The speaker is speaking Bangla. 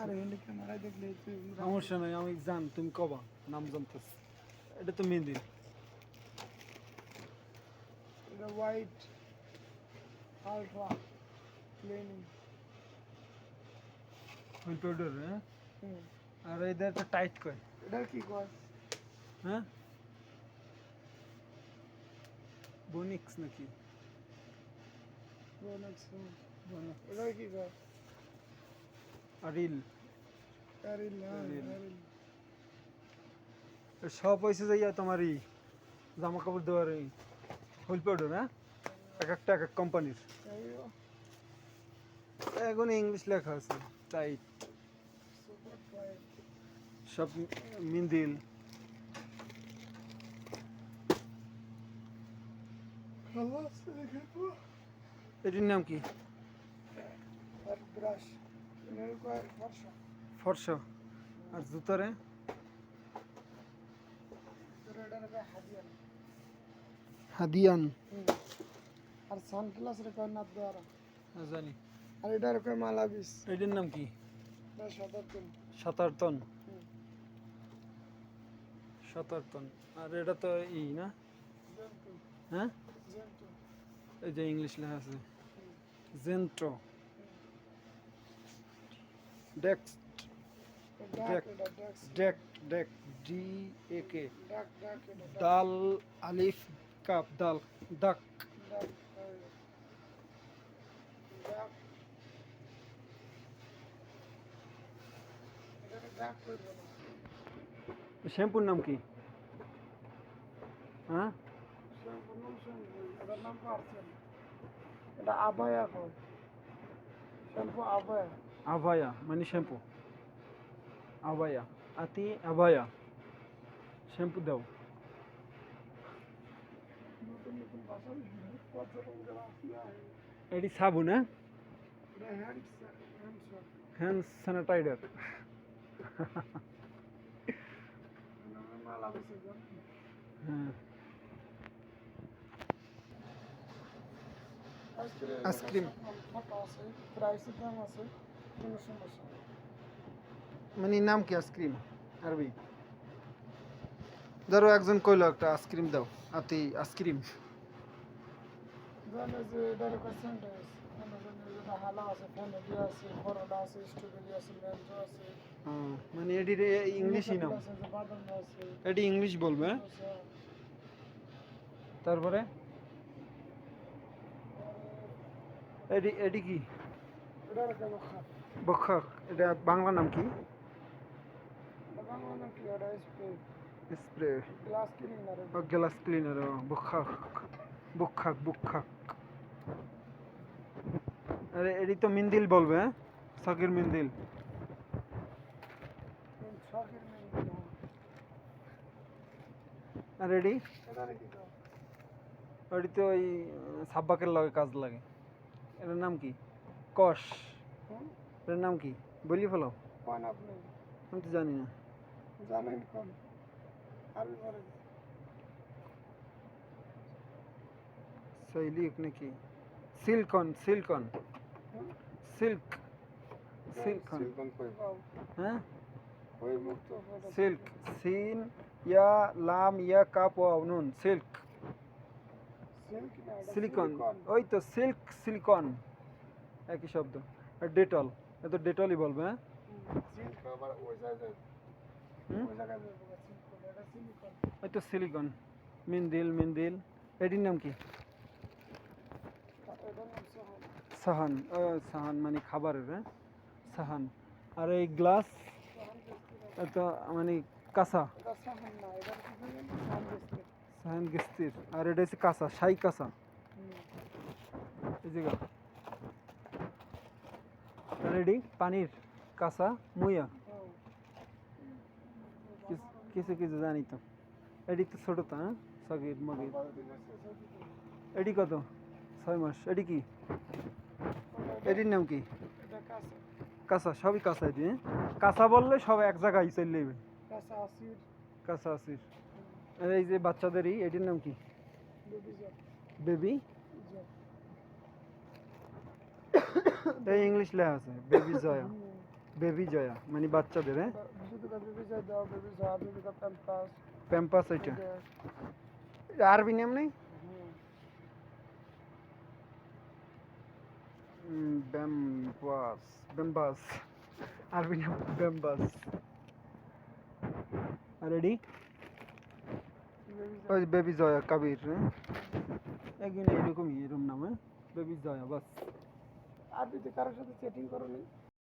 আরে এন্ড ক্যামেরায় দেখলে তুই সমস্যা নাই আমি জান তুমি কবা নাম জানতেছ এটা তো মেহেন্দি এটা white ultra cleaning Wheel powder হ্যাঁ হুম আর এদের তো টাইট কয় এটা কি কয় হ্যাঁ বনিক্স নাকি প্রোনেক্স Bonix। এটা কি কয় Ariel। সব হয়েছে যাইয়া তোমার এই জামা কাপড় দেওয়ার এই হুইল পাউডার হ্যাঁ এক একটা এক এক কোম্পানির এখন ইংলিশ লেখা আছে টাইট সব মিন্দিল এটির নাম কি ব্রাশ ফর্সা। আর জুতারে? হাদিয়ান। আর সানগ্লাস রে কয় নাত দ্বারা জানি। আর এটা রে কয় মালাবিস। এটির নাম কি? এটা সাদা তিন সাতার টন হুম। সাতার টন আর এটা তো ই না? হ্যাঁ? এই যে ইংলিশ লেখা আছে। জেন্ট্রো ডেক্স ডি এ কে দাল আলিফ কাপ দাল ডাক শ্যাম্পুর নাম কি? হ্যাঁ এটা আবায়া শ্যাম্পু আবায়া। আভায়া মানে শ্যাম্পু আভায়া আতি আভায়া শ্যাম্পু দাও নতুন নতুন ভাষা পর্যটন যারা আসলে এটি সাবুন হ্যাঁ এটা হ্যান্ড হ্যান্ড হ্যান্ড স্যানিটাইজার মালা বেশি হ্যাঁ আইসক্রিম আইসক্রিম। ফাটা আছে প্রাইসের দাম আছে কোনো সমস্যা নেই মানে নাম কি আইসক্রিম? আরবি। ধরো একজন কইলো একটা আইসক্রিম দাও আতি আইসক্রিম। জানে যে এটার কাছে সেন্টার আছে। মনে করেন যেটা হালা আছে ফ্যামিলি আছে করলা আছে স্ট্রবেরি আছে ম্যাঙ্গো আছে। হুম, মানে এটির ইংলিশই নাম। আছে যে বাদাম আছে। এটি ইংলিশ বলবে হ্যাঁ? আছে। তারপরে? এটি এটি কি? এটার কেন খাত বক্ষা এটা বাংলা নাম কি? বাংলা নাম কি? এটা স্প্রে। স্প্রে। গ্লাস কিনিং না রে গ্লাস ক্লিনার বক্ষা বক্ষাক বক্ষাক আরে এটি তো মিন্দিল বলবে হ্যাঁ? সকির মিন্দিল। মেয়ে আর এটি? এটি তো? ওই সাব্বাকের লগে কাজ লাগে। এটার নাম কি? কষ এটার নাম কি? বলি ফেলো। কোন আপনি? আমি তো জানি না। জানেন কোন? শৈলিক নাকি? সিল্কন সিল্কন। সিল্ক। সিল্কন। হ্যাঁ? সিল্ক। সিন ইয়া লাম ইয়া কাপ ও নুন সিল্ক। সিলিকন। ওই তো সিল্ক সিলিকন। একই শব্দ। ডেটল। এ তো ডেটলই বলবে হ্যাঁ? ওই তো সিলিকন মিন্দিল মিন্দিল। এটির নাম কি? সোহান সাহান মানে খাবারের হ্যাঁ? সাহান। আর এই গ্লাস এটা মানে কাঁচা। এটা সোহান গিস্তির। আর এটা হচ্ছে কাঁচা সাই কাঁচা। এই জায়গা রেডি পানির কাঁচা মুইয়া কিছু কিছু জানি তো এটি তো ছোটো তো হ্যাঁ সগির মগির এটি কত ছয় মাস এটি কি এটির নাম কি কাঁচা সবই কাঁচা এটি হ্যাঁ? কাঁচা বললে সব এক জায়গায় চলে যাবে কাঁচা আসির এই যে বাচ্চাদেরই এটির নাম কি বেবি এই ইংলিশ লেখা আছে বেবি জয়া বেবি জয়া মানে বাচ্চাদের হ্যাঁ? প্যাম্পাস এটা। আরবি নাম নেই? ব্যাম্বাস ব্যাম্বাস আরবি নাম ব্যাম্বাস রেডি ওই বেবি জয়া কাবির হ্যাঁ? একদিন এরকমই এরকম নাম বেবি জয়া বাস। আর যদি কারোর সাথে সেটিং করো নি